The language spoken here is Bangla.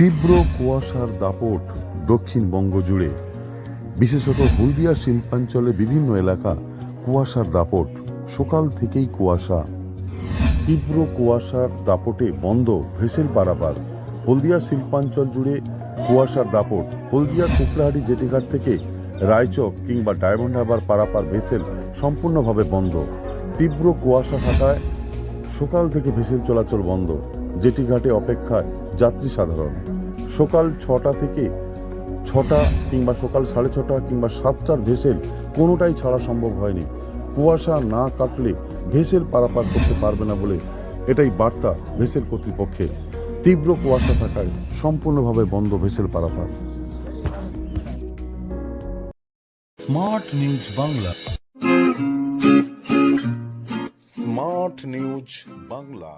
তীব্র কুয়াশার দাপট দক্ষিণবঙ্গ জুড়ে। বিশেষত হলদিয়া শিল্পাঞ্চলে বিভিন্ন এলাকা কুয়াশার দাপট। সকাল থেকেই কুয়াশা। তীব্র কুয়াশার দাপটে বন্ধ ভেসেল পারাপার হলদিয়া শিল্পাঞ্চল জুড়ে কুয়াশার দাপট। হলদিয়া কুকড়াহাটি জেটিঘাট থেকে রায়চক কিংবা ডায়মন্ড হারবার পারাপার ভেসেল সম্পূর্ণভাবে বন্ধ। তীব্র কুয়াশা থাকায় সকাল থেকে ভেসেল চলাচল বন্ধ। জেটিঘাটে অপেক্ষায় যাত্রী সাধারণ। সকাল ছটা থেকে ছটা কিংবা সকাল সাড়ে ছটা কিংবা সাতটার ভেসেল কোনোটাই ছাড়া সম্ভব হয়নি। কুয়াশা না কাটলে ভেসেল পারাপার করতে পারবে না বলে এটাই বার্তা ভেসেল কর্তৃপক্ষের। তীব্র কুয়াশা থাকায় সম্পূর্ণভাবে বন্ধ ভেসেল পারাপার। Smart news Bangla. Smart news Bangla.